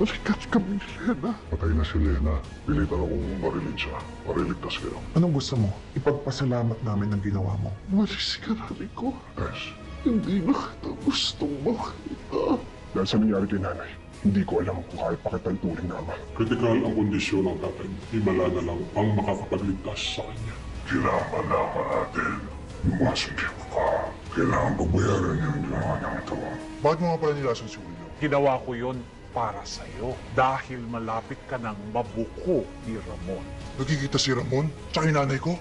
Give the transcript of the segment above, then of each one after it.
Balikat kami, Lena. Patay na si Lena. Pilitan akong marilin siya para iligtas kayo. Anong gusto mo? Ipagpasalamat namin ang ginawa mo. Malis ka na, Rico. Tess, hindi na kita gustong makita. Dahil sa nangyari kay nanay, hindi ko alam kung kaya pa kita ituring na ama. Kritikal ang kondisyon ng tatay. Himala na lang ang makakapagligtas sa kanya. Kailangan malaman natin yung mga sundin mo pa. Kailangan babayaran niyo yung ginawa niyang ito. Bakit mo nga pala nilason si Julio? Ginawa ko yon para sa'yo dahil malapit ka ng mabuko ni Ramon. Nagkikita si Ramon, tsaka yung nanay ko.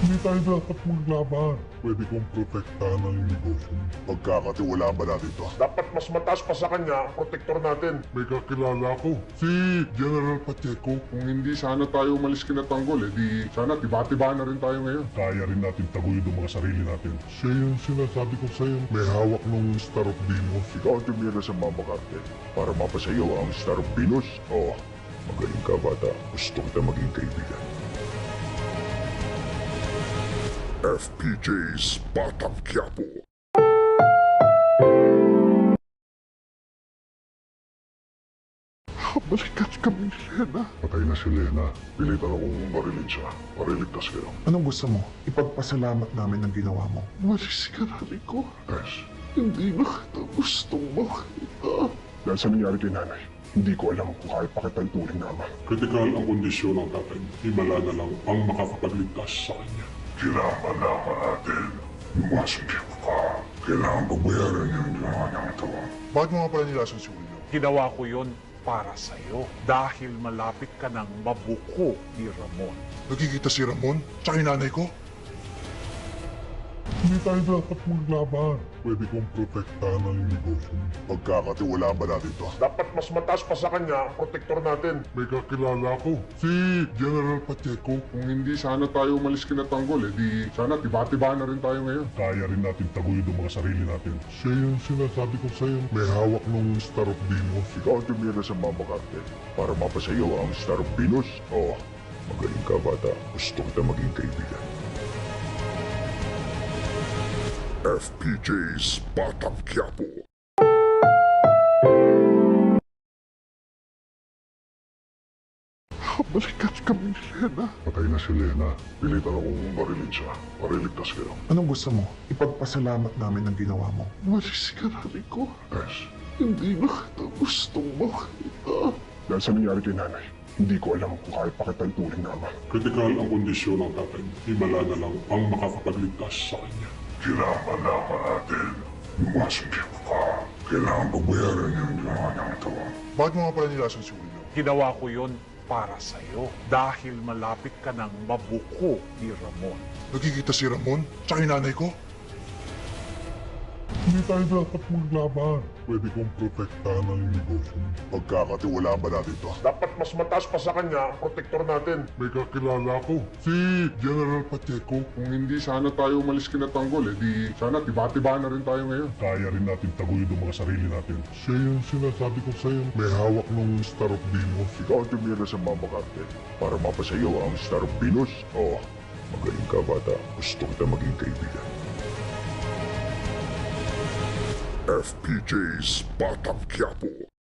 Hindi tayo dapat maglaban. Pwede kong protektahan ang negosyo. Pagkakatiwalaan ba natin to? Dapat mas mataas pa sa kanya ang protektor natin. May kakilala ko. Si General Pacheco. Kung hindi sana tayo umalis kinatanggol, eh di sana tiba-tiba na rin tayo ngayon. Kaya rin natin taguyod ang mga sarili natin. Siya yung sinasabi ko sa'yo. May hawak ng Star of Venus. Ikaw ang tumira sa Mama Cartel para mapasayo ang Star of Venus. Oo, magaling ka bata. Gusto kita maging kaibigan. FPJ's Batang Quiapo. Balikat kami, Lena. Patay na si Lena. Pilitan akong marilin siya para iligtas kayo. Anong gusto mo? Ipagpasalamat namin ang ginawa mo. Malis ka na, Rico. Tess, hindi na kita gustong makita. Dahil sa nangyari kay nanay, hindi ko alam kung kaya pa kita ituring na ama. Kritikal ang kondisyon ng tatay. Himala na lang ang makakapagligtas sa kanya. Kailangan malaman natin yung mga mo pa. Kailangan babayaran niyo yung ginawa niyang ito. Bakit mo nga pala nilason si Julio? Ginawa ko yon para sa'yo dahil malapit ka ng mabuko ni Ramon. Nagkikita si Ramon, tsaka yung nanay ko. Hindi tayo dapat maglaban. Pwede kong protektahan ang negosyo mo. Pagkakatiwalaan ba natin to? Dapat mas mataas pa sa kanya ang protektor natin. May kakilala ko. Si General Pacheco. Kung hindi sana tayo umalis kinatanggol, eh di sana tiba-tiba na rin tayo ngayon. Kaya rin natin taguyod ang mga sarili natin. Siya yung sinasabi ko sa'yo. May hawak ng Star of Venus. Ikaw ang tumira sa Mama Cartel para mapasayo ang Star of Venus. Oo, magaling ka bata. Gusto kita maging kaibigan. FPJ's Batang Quiapo. Balikat kami, Lena. Patay na si Lena. Pilitan akong marilin siya para iligtas kayo. Anong gusto mo? Ipagpasalamat namin ang ginawa mo. Malis ka na, Rico. Tess, hindi na kita gustong makita. Dahil sa nangyari kay nanay, hindi ko alam kung kaya pa kita ituring na ama. Kritikal ang kondisyon ng tatay. Himala na lang ang makakapagligtas sa kanya. Kailangan malaman natin mo pa. Kailangan babayaran niyo yung ginawa niyang ito. Bakit mo nga pala nilason si Julio? Ginawa ko yon para sa'yo dahil malapit ka ng mabuko ni Ramon. Nagkikita si Ramon, tsaka yung nanay ko. Hindi tayo dapat maglaban. Pwede kong protektahan ang negosyo mo. Pagkakatiwalaan ba natin to? Dapat mas mataas pa sa kanya ang protektor natin. May kakilala ko. Si General Pacheco. Kung hindi sana tayo umalis kinatanggol, eh di sana tiba-tiba na rin tayo ngayon. Kaya rin natin taguyod ang mga sarili natin. Siya yung sinasabi ko sa'yo. May hawak ng Star of Venus. Ikaw ang tumira sa Mama Cartel para mapasayo ang Star of Venus. Oo, magaling ka bata. Gusto kita maging kaibigan. FPJ's Batang Quiapo.